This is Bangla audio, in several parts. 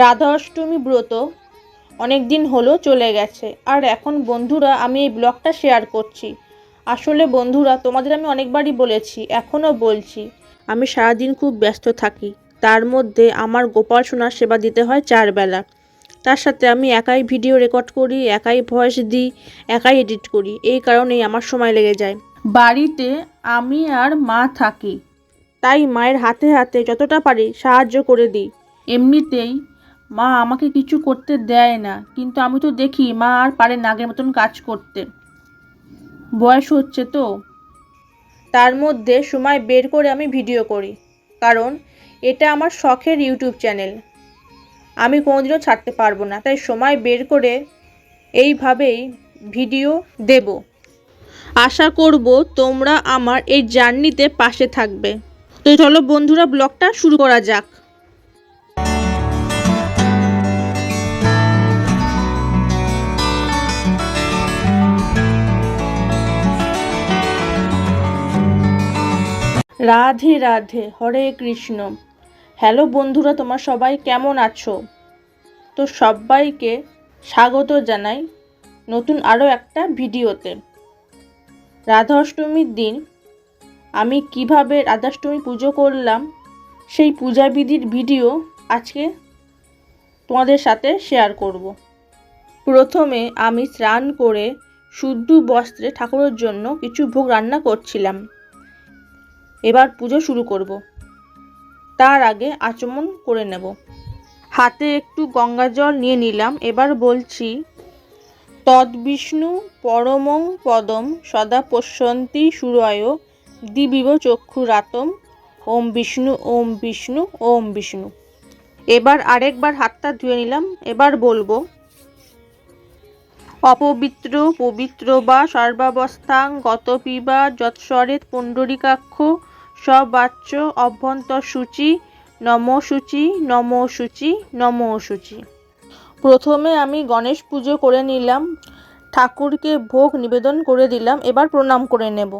রাধা অষ্টমী ব্রত অনেক দিন হলো চলে গেছে, আর এখন বন্ধুরা আমি এই ব্লগটা শেয়ার করছি। আসলে বন্ধুরা, তোমাদের আমি অনেকবারই বলেছি, এখনও বলছি, আমি সারাদিন খুব ব্যস্ত থাকি, তার মধ্যে আমার গোপাল সোনার সেবা দিতে হয় চার বেলা তার সাথে আমি একাই ভিডিও রেকর্ড করি একাই ভয়েস দিই একাই এডিট করি। এই কারণেই আমার সময় লেগে যায়। বাড়িতে আমি আর মা থাকি। তাই মায়ের হাতে হাতে যতটা পারি সাহায্য করে দিই। এমনিতেই মা আমাকে কিছু করতে দেয় না কিন্তু আমি তো দেখি মা আর পারে না আগের মতন কাজ করতে। বয়স হচ্ছে তো। তার মধ্যে সময় বের করে আমি ভিডিও করি কারণ এটা আমার শখের ইউটিউব চ্যানেল। আমি কোনোদিনও ছাড়তে পারব না। তাই সময় বের করে এইভাবেই ভিডিও দেব। আশা করব তোমরা আমার এই জার্নিতে পাশে থাকবে। তো চলো বন্ধুরা, ব্লগটা শুরু করা যাক। রাধে রাধে, হরে কৃষ্ণ। হ্যালো বন্ধুরা, তোমার সবাই কেমন আছো? তো সবাইকে স্বাগত জানাই নতুন আরও একটা ভিডিওতে। রাধা অষ্টমীর দিন, আমি কীভাবে রাধাষ্টমী পুজো করলাম, সেই পূজাবিধির ভিডিও আজকে তোমাদের সাথে শেয়ার করব। প্রথমে আমি স্নান করে শুদ্ধ বস্ত্রে ঠাকুরের জন্য কিছু ভোগ রান্না করছিলাম। এবার পুজো শুরু করব। তার আগে আচমন করে নেব। হাতে একটু গঙ্গা জল নিয়ে নিলাম। এবার বলছি, তদ্বিষ্ণু পরমং পদম সদা পশ্যন্তি সুরয় দিবিব চক্ষুরাতম। ওম বিষ্ণু ওম বিষ্ণু ওম বিষ্ণু। এবার আরেকবার হাতটা ধুয়ে নিলাম। এবার বলব, অপবিত্র, পবিত্র বা সর্বাবস্থাং গত পিবা যৎসরেত পুণ্ডরিকাক্ষ সবাচ্য অভ্যন্তর সূচি নম সূচি নম সূচি নম সূচি প্রথমে আমি গণেশ পুজো করে নিলাম, ঠাকুরকে ভোগ নিবেদন করে দিলাম, এবার প্রণাম করে নেব।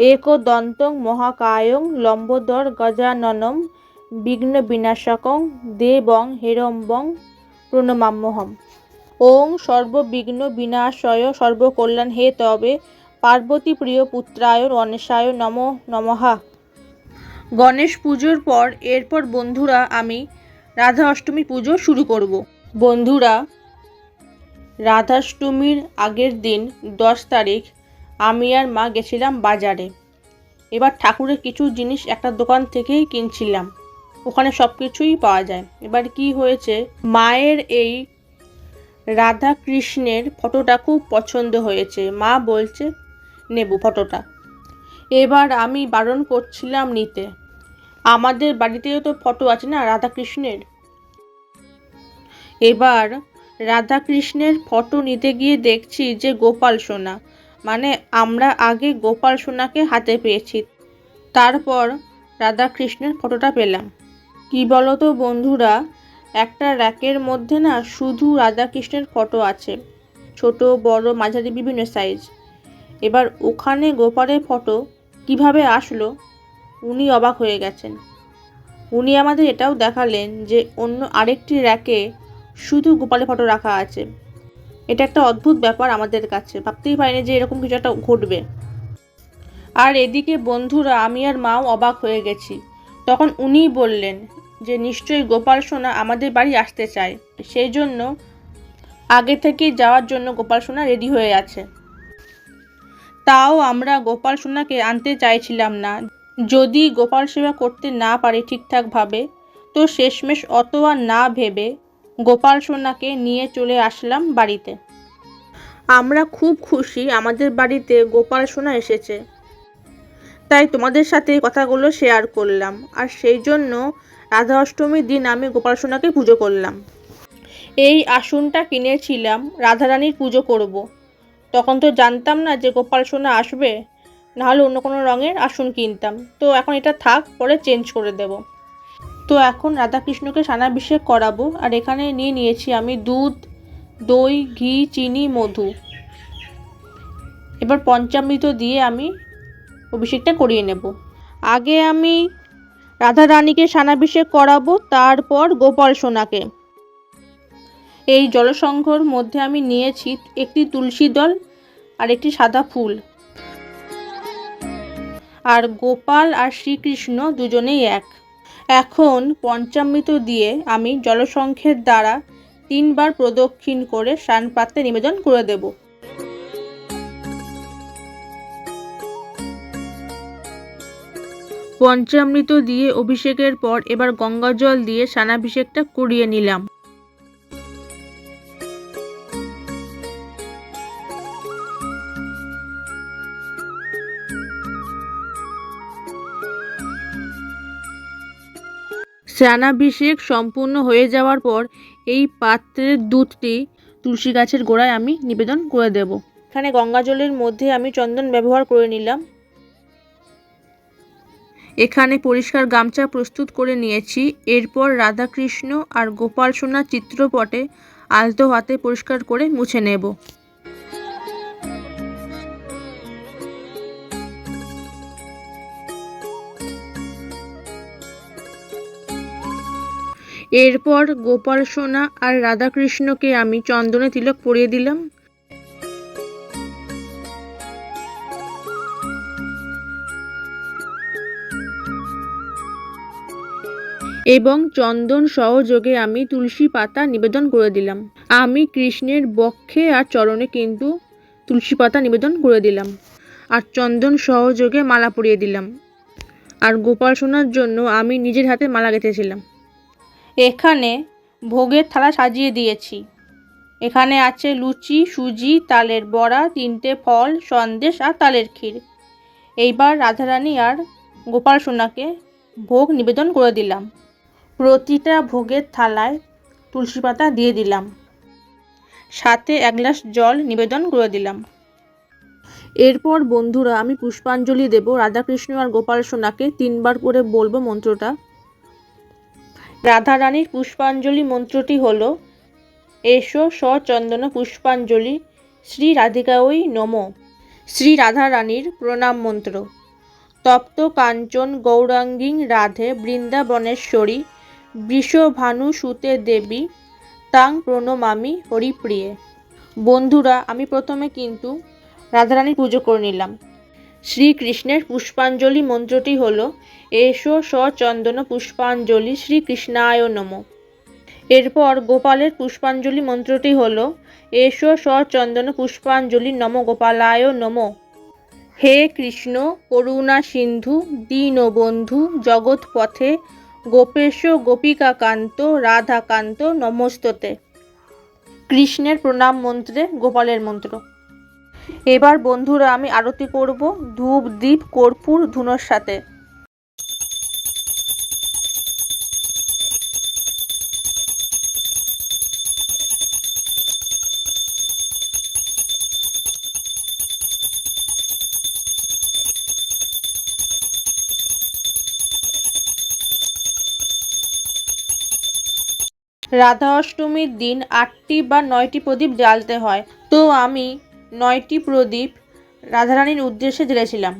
একদন্তং মহাকায়ং লম্বোদর গজাননম বিঘ্ন বিনাশকং দেবং হেরম্বং প্রণমাম্যহম। ওং সর্ববিঘ্ন বিনাশয় সর্বকল্যাণ হে তবে পার্বতী প্রিয় পুত্রায় গণেশায় নম নমহা গণেশ পুজোর পর, এরপর বন্ধুরা আমি রাধা অষ্টমী পুজো শুরু করব। বন্ধুরা, রাধাষ্টমীর আগের দিন দশ তারিখ আমি আর মা গেছিলাম বাজারে। এবার ঠাকুরের কিছু জিনিস একটা দোকান থেকেই কিনছিলাম। ওখানে সব কিছুই পাওয়া যায়। এবার কি হয়েছে, মায়ের এই রাধা কৃষ্ণের ফটোটা খুব পছন্দ হয়েছে। মা বলছে নেব ফটোটা। এবার আমি বারণ করছিলাম নিতে। আমাদের বাড়িতেও তো ফটো আছে না রাধা কৃষ্ণের এবার রাধা কৃষ্ণের ফটো নিতে গিয়ে দেখছি যে গোপাল সোনা। মানে আমরা আগে গোপাল সোনাকে হাতে পেয়েছি। তারপর রাধা কৃষ্ণের ফটোটা পেলাম। কি বলো তো বন্ধুরা, একটা র্যাকের মধ্যে না শুধু রাধাকৃষ্ণের ফটো আছে। ছোট, বড়, মাঝারি, বিভিন্ন সাইজ এবার ওখানে গোপালের ফটো কীভাবে আসলো, উনি অবাক হয়ে গেছেন। উনি আমাদের এটাও দেখালেন যে অন্য আরেকটি র্যাকে শুধু গোপালের ফটো রাখা আছে। এটা একটা অদ্ভুত ব্যাপার আমাদের কাছে, ভাবতেই পারিনি যে এরকম কিছু একটা ঘটবে। আর এদিকে বন্ধুরা, আমি আর মাও অবাক হয়ে গেছি। তখন উনিই বললেন যে নিশ্চয়ই গোপাল সোনা আমাদের বাড়ি আসতে চায়, সেই জন্য আগে থেকেই যাওয়ার জন্য গোপাল সোনা রেডি হয়ে আছে। তাও আমরা গোপাল সোনাকে আনতে চাইছিলাম না। যদি গোপাল সেবা করতে না পারি ঠিকঠাকভাবে, তো শেষমেশ অত আর না ভেবে গোপাল সোনাকে নিয়ে চলে আসলাম বাড়িতে। আমরা খুব খুশি আমাদের বাড়িতে গোপাল সোনা এসেছে। তাই তোমাদের সাথে কথাগুলো শেয়ার করলাম। আর সেই জন্য রাধা অষ্টমীর দিন আমি গোপাল সোনাকে পুজো করলাম। এই আসনটা কিনেছিলাম, রাধারানীর পুজো করব। তখন তো জানতাম না যে গোপাল সোনা আসবে, নাহলে অন্য কোনো রঙের আসন কিনতাম। তো এখন এটা থাক, পরে চেঞ্জ করে দেব। তো এখন রাধাকৃষ্ণকে স্নানাভিষেক করাবো, আর এখানে নিয়ে নিয়েছি আমি দুধ, দই, ঘি, চিনি, মধু। এবার পঞ্চামৃত দিয়ে আমি অভিষেকটা করিয়ে নেব। আগে আমি রাধা রানীকে স্নানাভিষেক করাবো, তারপর গোপাল সোনাকে। এই জলসংঘর মধ্যে আমি নিয়েছি একটি তুলসী দল আর একটি সাদা ফুল। আর গোপাল আর শ্রীকৃষ্ণ দুজনেই এক। এখন পঞ্চামৃত দিয়ে আমি জলসংখ্যের দ্বারা তিনবার প্রদক্ষিণ করে স্নান পাত্রে নিবেদন করে দেব। পঞ্চামৃত দিয়ে অভিষেকের পর এবার গঙ্গা জল দিয়ে স্নানাভিষেকটা করিয়ে নিলাম। স্নানাভিষেক সম্পূর্ণ হয়ে যাওয়ার পর এই পাত্রের দুধটি তুলসী গাছের গোড়ায় আমি নিবেদন করে দেব। এখানে গঙ্গা জলের মধ্যে আমি চন্দন ব্যবহার করে নিলাম। এখানে পরিষ্কার গামছা প্রস্তুত করে নিয়েছি। এরপর রাধাকৃষ্ণ আর গোপাল সোনার চিত্রপটে আলতো হাতে পরিষ্কার করে মুছে নেব। এরপর গোপাল সোনা আর রাধাকৃষ্ণকে আমি চন্দনে তিলক পরিয়ে দিলাম। এবং চন্দন সহযোগে আমি তুলসী পাতা নিবেদন করে দিলাম। আমি কৃষ্ণের বক্ষে আর চরণে কিন্তু তুলসী পাতা নিবেদন করে দিলাম। আর চন্দন সহযোগে মালা পরিয়ে দিলাম। আর গোপাল সোনার জন্য আমি নিজের হাতে মালা গেঁথেছিলাম। এখানে ভোগের থালা সাজিয়ে দিয়েছি। এখানে আছে লুচি, সুজি, তালের বড়া, তিনটে ফল, সন্দেশ আর তালের ক্ষীর। এইবার রাধারানী আর গোপাল সোনাকে ভোগ নিবেদন করে দিলাম। প্রতিটা ভোগের থালায় তুলসী পাতা দিয়ে দিলাম। সাথে এক গ্লাস জল নিবেদন করে দিলাম। এরপর বন্ধুরা, আমি পুষ্পাঞ্জলি দেব। রাধাকৃষ্ণ আর গোপাল সোনাকে তিনবার করে বলব মন্ত্রটা। রাধারানীর পুষ্পাঞ্জলি মন্ত্রটি হল, এসো সচন্দন পুষ্পাঞ্জলি, শ্রী রাধিকা রাধিকাওই নম। শ্রী রাধারানীর প্রণাম মন্ত্র। তপ্ত কাঞ্চন গৌরাঙ্গিং রাধে বৃন্দাবনেশ্বরী, বৃষভানু সুতে দেবী, তাং প্রণমামি হরিপ্রিয়ে। বন্ধুরা, আমি প্রথমে কিন্তু রাধারানীর পুজো করে নিলাম। শ্রীকৃষ্ণের পুষ্পাঞ্জলি মন্ত্রটি হল, এসো সচন্দন পুষ্পাঞ্জলি শ্রীকৃষ্ণায় নম। এরপর গোপালের পুষ্পাঞ্জলি মন্ত্রটি হল, এসো সচন্দন পুষ্পাঞ্জলি নম গোপালায় নম। হে কৃষ্ণ, করুণা সিন্ধু, দীনবন্ধু জগৎ পথে গোপেশ গোপিকাকান্ত, রাধাকান্ত নমস্ততে। কৃষ্ণের প্রণাম মন্ত্রে গোপালের মন্ত্র। এবার বন্ধুরা আমি আরতি করব ধূপ, দ্বীপ, কর্পূর, ধুনোর সাথে। রাধা অষ্টমীর দিন আটটি বা নয়টি প্রদীপ জ্বালতে হয়। তো আমি নয়টি প্রদীপ রাধারানীর উদ্দেশ্যে জ্বেলেছিলাম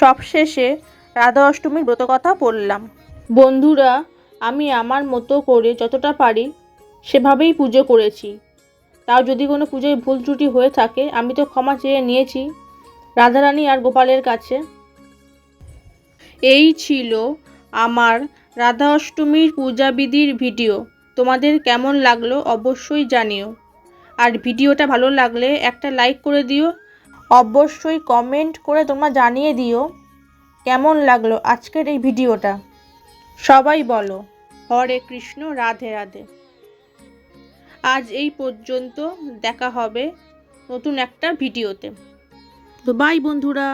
সবশেষে রাধা অষ্টমীর ব্রতকথা পড়লাম। বন্ধুরা, আমি আমার মতো করে যতটা পারি সেভাবেই পুজো করেছি। তাও যদি কোনো পুজোয় ভুল ত্রুটি হয়ে থাকে, আমি তো ক্ষমা চেয়ে নিয়েছি রাধারানী আর গোপালের কাছে। এই ছিল আমার রাধা অষ্টমীর পূজাবিধির ভিডিও। তোমাদের কেমন লাগল অবশ্যই জানিও। আর ভিডিওটা ভালো লাগলে একটা লাইক করে দিও অবশ্যই কমেন্ট করে তোমরা জানিয়ে দিও। কেমন লাগল আজকের এই ভিডিওটা? সবাই বলো, হরে কৃষ্ণ, রাধে রাধে। আজ এই পর্যন্ত দেখা হবে নতুন একটা ভিডিওতে। তো বাই বন্ধুরা।